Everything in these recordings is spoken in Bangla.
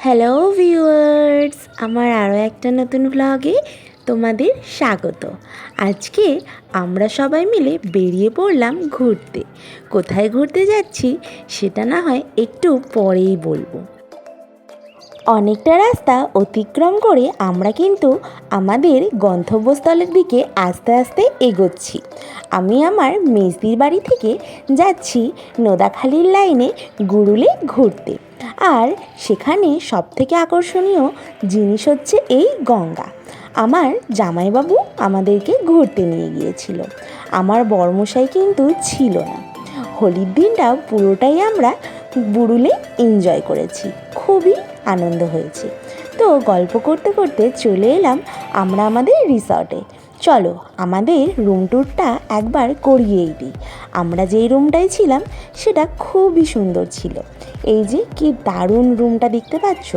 হ্যালো ভিউয়ার্স আমার আরও একটা নতুন ব্লগে তোমাদের স্বাগত। আজকে আমরা সবাই মিলে বেরিয়ে পড়লাম ঘুরতে। কোথায় ঘুরতে যাচ্ছি সেটা না হয় একটু পরেই বলব। অনেকটা রাস্তা অতিক্রম করে আমরা কিন্তু আমাদের গন্তব্যস্থলের দিকে আস্তে আস্তে এগোচ্ছি। আমি আমার মেজদির বাড়ি থেকে যাচ্ছি নোদাখালির লাইনে গুরুলে ঘুরতে। আর সেখানে সবথেকে আকর্ষণীয় জিনিস হচ্ছে এই গঙ্গা। আমার জামাইবাবু আমাদেরকে ঘুরতে নিয়ে গিয়েছিল। আমার বর্মশাই কিন্তু ছিল না। হোলির দিনটা পুরোটাই আমরা বুড়ুলে এনজয় করেছি। খুবই আনন্দ হয়েছে। তো গল্প করতে করতে চলে এলাম আমরা আমাদের রিসর্টে চলো আমাদের রুম ট্যুরটা একবার করিয়েই দিই। আমরা যেই রুমটায় ছিলাম সেটা খুবই সুন্দর ছিল। এই যে কি দারুণ রুমটা দেখতে পাচ্ছ?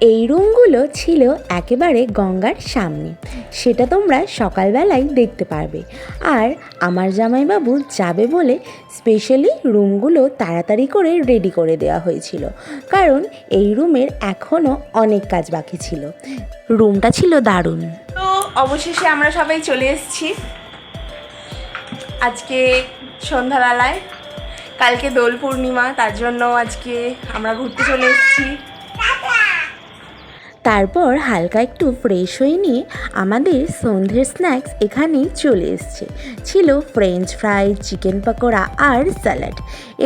এই রুমগুলো ছিল একেবারে গঙ্গার সামনে। সেটা তোমরা সকালবেলায় দেখতে পারবে। আর আমার জামাইবাবু যাবে বলে স্পেশালি রুমগুলো তাড়াতাড়ি করে রেডি করে দেওয়া হয়েছিল। কারণ এই রুমের এখনও অনেক কাজ বাকি ছিল। রুমটা ছিল দারুণ। তো অবশেষে আমরা সবাই চলে এসেছি। আজকে সন্ধ্যাবেলায় কালকে দোল পূর্ণিমা, তার জন্য আজকে আমরা ঘুরতে চলে এসেছি। তারপর হালকা একটু ফ্রেশ হয়ে নিয়ে আমাদের সন্ধ্যের স্ন্যাক্স এখানেই চলে এসছে। ছিল ফ্রেঞ্চ ফ্রাই চিকেন পকোড়া আর স্যালাড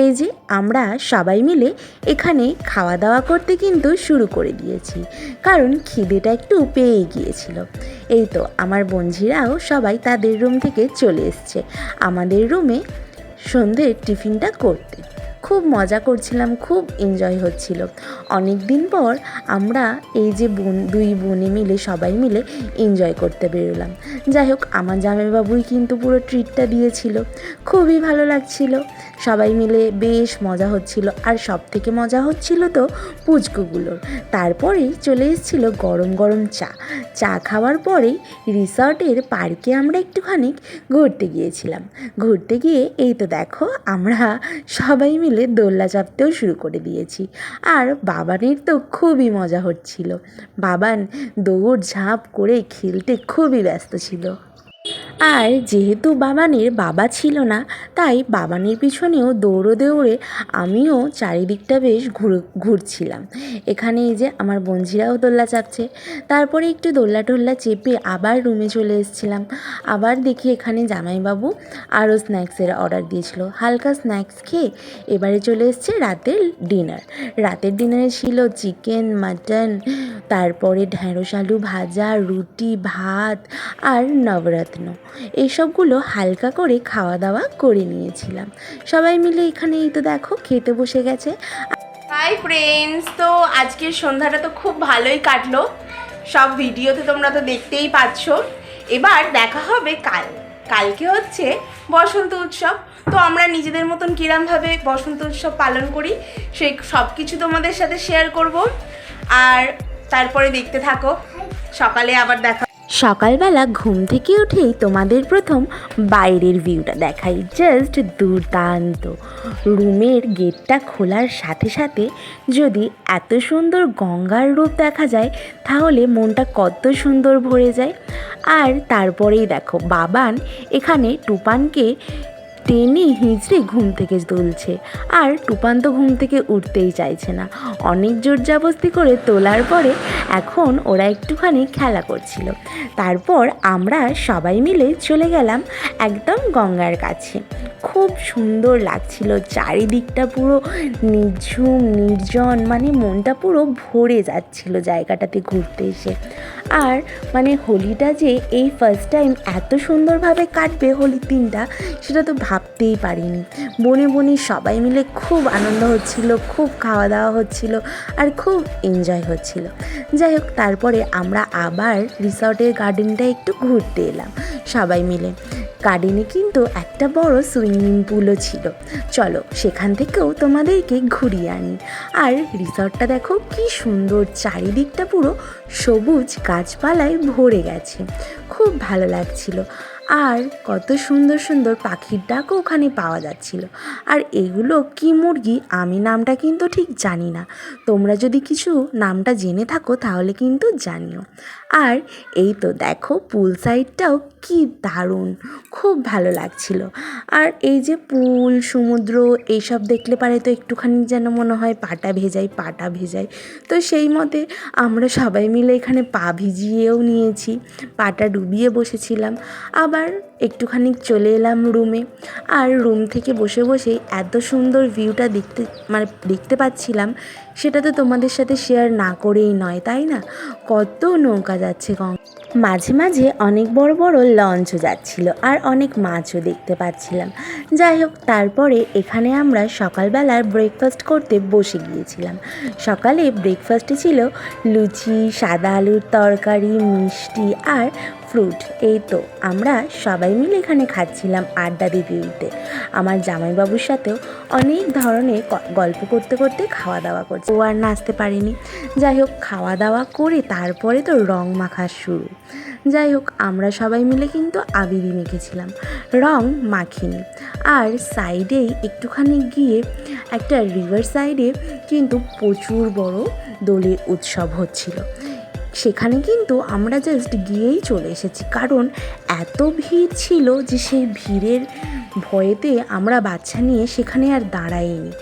এই যে আমরা সবাই মিলে এখানে খাওয়া দাওয়া করতে কিন্তু শুরু করে দিয়েছি, কারণ খিদেটা একটু পেয়ে গিয়েছিল। এই তো আমার বঞ্ঝিরাও সবাই তাদের রুম থেকে চলে এসছে। আমাদের রুমে সন্ধ্যের টিফিনটা করতে। খুব মজা করছিলাম, খুব এনজয় হচ্ছিল। অনেক দিন পর আমরা এই যে বোন, দুই বোনে মিলে, সবাই মিলে এনজয় করতে বেরোলাম। যাই হোক, আমার জামাইবাবুই কিন্তু পুরো ট্রিটটা দিয়েছিল। খুবই ভালো লাগছিল। সবাই মিলে বেশ মজা হচ্ছিল। আর সব থেকে মজা হচ্ছিল তো পুচকুগুলোর তারপরেই চলে এসেছিল গরম গরম চা। চা খাওয়ার পরেই রিসর্টের পার্কে আমরা একটুখানি ঘুরতে গিয়েছিলাম। ঘুরতে গিয়ে এই তো দেখো, আমরা সবাই মিলে দোল্লা চাপতেও শুরু করে দিয়েছি। আর বাবানের তো খুবই মজা হচ্ছিল। বাবান দৌড় ঝাঁপ করে খেলতে খুবই ব্যস্ত ছিল। আর যেহেতু বাবানের বাবা ছিল না, তাই বাবানের পিছনেও দৌড়ে দৌড়ে আমিও চারিদিকটা বেশ ঘুর, ঘুরছিলাম। এখানে এই যে আমার বঞ্জিরাও দোল্লা চাপছে। তারপরে একটু দোল্লা টোল্লা চেপে আবার রুমে চলে এসেছিলাম। আবার দেখি এখানে জামাইবাবু আরও স্ন্যাক্সের অর্ডার দিয়েছিল। হালকা স্ন্যাক্স খেয়ে এবারে চলে এসছে রাতের ডিনার। রাতের ডিনারে ছিল চিকেন, মাটন, তারপরে ঢ্যাঁড়স আলু ভাজা, রুটি, ভাত আর নবরত্ন। এইসবগুলো হালকা করে খাওয়া দাওয়া করে নিয়েছিলাম। সবাই মিলে এখানে এই তো দেখো, খেতে বসে গেছে। হাই ফ্রেন্ডস তো আজকের সন্ধ্যাটা তো খুব ভালোই কাটলো। সব ভিডিওতে তোমরা তো দেখতেই পাচ্ছ। এবার দেখা হবে কাল। কালকে হচ্ছে বসন্ত উৎসব। তো আমরা নিজেদের মতন কিরমভাবে বসন্ত উৎসব পালন করি। সেই সব কিছু তোমাদের সাথে শেয়ার করব। আর তারপরে দেখতে থাকো। সকালে আবার দেখা সকালবেলা ঘুম থেকে উঠেই তোমাদের প্রথম বাইরের ভিউটা দেখাই। জাস্ট দুর্দান্ত। রুমের গেটটা খোলার সাথে সাথে যদি এত সুন্দর গঙ্গার রূপ দেখা যায়, তাহলে মনটা কত সুন্দর ভরে যায়। আর তারপরেই দেখো, বাবান এখানে টুপানকে টেনে হিঁচড়ে ঘুম থেকে তুলছে আর টুপান তো ঘুম থেকে উঠতেই চাইছে না। অনেক জোর জাবস্তি করে তোলার পরে এখন ওরা একটুখানি খেলা করছিল। তারপর আমরা সবাই মিলে চলে গেলাম একদম গঙ্গার কাছে। খুব সুন্দর লাগছিল, চারিদিকটা পুরো নিঝুম, নির্জন মানে মনটা পুরো ভরে যাচ্ছিল জায়গাটাতে ঘুরতে এসে। আর মানে হোলিটা যে এই ফার্স্ট টাইম এত সুন্দরভাবে কাটবে হোলির দিনটা, সেটা তো ভাবতেই পারিনি। বনে বনে সবাই মিলে খুব আনন্দ হচ্ছিল, খুব খাওয়া দাওয়া হচ্ছিল আর খুব এনজয় হচ্ছিল। যাই হোক, তারপরে আমরা আবার রিসর্টের গার্ডেনটা একটু ঘুরতে এলাম সবাই মিলে। গার্ডেনে কিন্তু একটা বড় সুইমিং পুলও ছিল। চলো, সেখান থেকেও তোমাদেরকে ঘুরিয়ে আনি। আর রিসর্টটা দেখো কি সুন্দর, চারিদিকটা পুরো সবুজ গাছপালায় ভরে গেছে। খুব ভালো লাগছিল। আর কত সুন্দর সুন্দর পাখির ডাকও ওখানে পাওয়া যাচ্ছিল। আর এগুলো কি মুরগি? আমি নামটা কিন্তু ঠিক জানি না। তোমরা যদি কিছু নামটা জেনে থাকো তাহলে কিন্তু জানিও। আর এই তো দেখো, পুল সাইডটাও কি দারুণ, খুব ভালো লাগছিল। আর এই যে পুল, সমুদ্র, এইসব দেখলে পারে তো একটুখানি যেন মনে হয় পাটা ভেজাই পাটা ভেজাই তো সেই মতে আমরা সবাই মিলে এখানে পা ভিজিয়েও নিয়েছি, পাটা ডুবিয়ে বসেছিলাম। আবার একটুখানি চলে এলাম রুমে। আর রুম থেকে বসে বসে এত সুন্দর ভিউটা দেখতে মানে দেখতে পাচ্ছিলাম, সেটা তো তোমাদের সাথে শেয়ার না করেই নয়, তাই না? কত নৌকা যাচ্ছে গঙ্গা। মাঝে মাঝে অনেক বড় বড় লঞ্চও যাচ্ছিল আর অনেক মাছও দেখতে পাচ্ছিলাম। যাই হোক, তারপরে এখানে আমরা সকালবেলার ব্রেকফাস্ট করতে বসে গিয়েছিলাম। সকালে ব্রেকফাস্টে ছিল লুচি, সাদা আলুর তরকারি, মিষ্টি আর ফ্রুট। এই তো, আমরা সবাই মিলে এখানে খাচ্ছিলাম আড্ডা দিতে আমার জামাইবাবুর সাথেও অনেক ধরনের গল্প করতে করতে খাওয়া দাওয়া করছে। ও আর নাচতে পারেনি। যাই হোক, খাওয়া দাওয়া করে তারপরে তো রং মাখা শুরু। যাই হোক, আমরা সবাই মিলে কিন্তু আবিরি মেখেছিলাম। রং মাখিনি। আর সাইডেই একটুখানি গিয়ে একটা রিভার সাইডে কিন্তু প্রচুর বড় দোলের উৎসব হচ্ছিল। সেখানে কিন্তু আমরা জাস্ট গিয়েই চলে এসেছি। কারণ এত ভিড় ছিল যে সেই ভিড়ের ভয়েতে আমরা বাচ্চা নিয়ে সেখানে আর দাঁড়াইনি।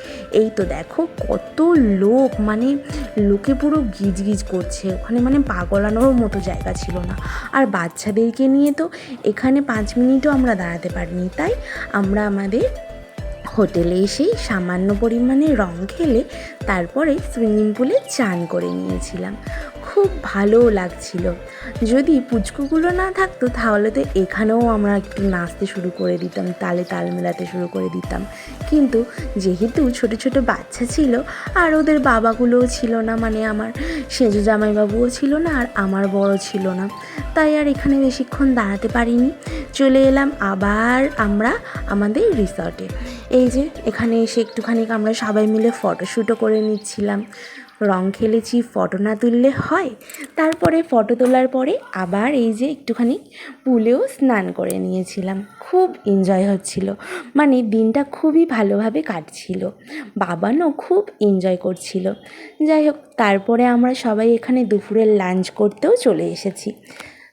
এই তো দেখো কত লোক মানে লোকে পুরো গিজ গিজ করছে। ওখানে মানে পাগলানোর মতো জায়গা ছিল না। আর বাচ্চাদেরকে নিয়ে তো এখানে পাঁচ মিনিটও আমরা দাঁড়াতে পারিনি। তাই আমরা আমাদের হোটেলে এসেই সামান্য পরিমাণে রং খেলে তারপরে সুইমিং পুলে চান করে নিয়েছিলাম। খুব ভালোও লাগছিল। যদি পুচকুগুলো না থাকতো তাহলে তো এখানেও আমরা একটু নাচতে শুরু করে দিতাম, তালে তাল মেলাতে শুরু করে দিতাম। কিন্তু যেহেতু ছোট ছোট বাচ্চা ছিল আর ওদের বাবাগুলোও ছিল না মানে আমার সেজো জামাইবাবুও ছিল না আর আমার বড় ছিল না, তাই আর এখানে বেশিক্ষণ দাঁড়াতে পারিনি। চলে এলাম আবার আমরা আমাদের রিসর্টে। এই যে, এখানে এসে একটুখানি আমরা সবাই মিলে ফটোশ্যুটও করে নিচ্ছিলাম। রং খেলেছি, ফটো না তুললে হয়। তারপরে ফটো তোলার পরে আবার এই যে একটুখানি পুলেও স্নান করে নিয়েছিলাম। খুব এনজয় হচ্ছিল। মানে দিনটা খুবই ভালোভাবে কাটছিল। বাবানও খুব এনজয় করছিল। যাই হোক, তারপরে আমরা সবাই এখানে দুপুরের লাঞ্চ করতেও চলে এসেছি।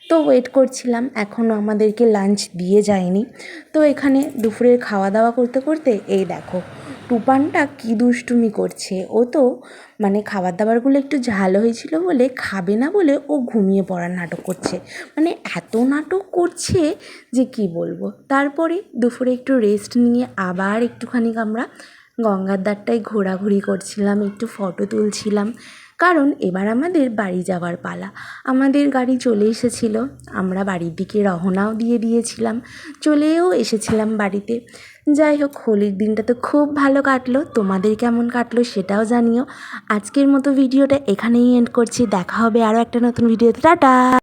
তো ওয়েট করছিলাম এখনও আমাদেরকে লাঞ্চ দিয়ে যায়নি। তো এখানে দুপুরের খাওয়া দাওয়া করতে করতে এই দেখো টুপানটা কী দুষ্টুমি করছে। ও তো মানে খাবার দাবারগুলো একটু ঝাল হয়েছিল বলে খাবে না বলে ও ঘুমিয়ে পড়ার নাটক করছে। মানে এত নাটক করছে যে কি বলব। তারপরে দুপুরে একটু রেস্ট নিয়ে আবার একটুখানি আমরা গঙ্গার দ্বারটায় ঘোরাঘুরি করছিলাম, একটু ফটো তুলছিলাম। কারণ এবার আমাদের বাড়ি যাওয়ার পালা। আমাদের গাড়ি চলে এসেছিল। আমরা বাড়ির দিকে রওনাও দিয়ে দিয়েছিলাম। চলেও এসেছিলাম বাড়িতে। যাই হোক, হোলির দিনটা তো খুব ভালো কাটলো। তোমাদের কেমন কাটলো সেটাও জানিও। আজকের মতো ভিডিওটা এখানেই এন্ড করছি। দেখা হবে আরও একটা নতুন ভিডিওতে। টাটা!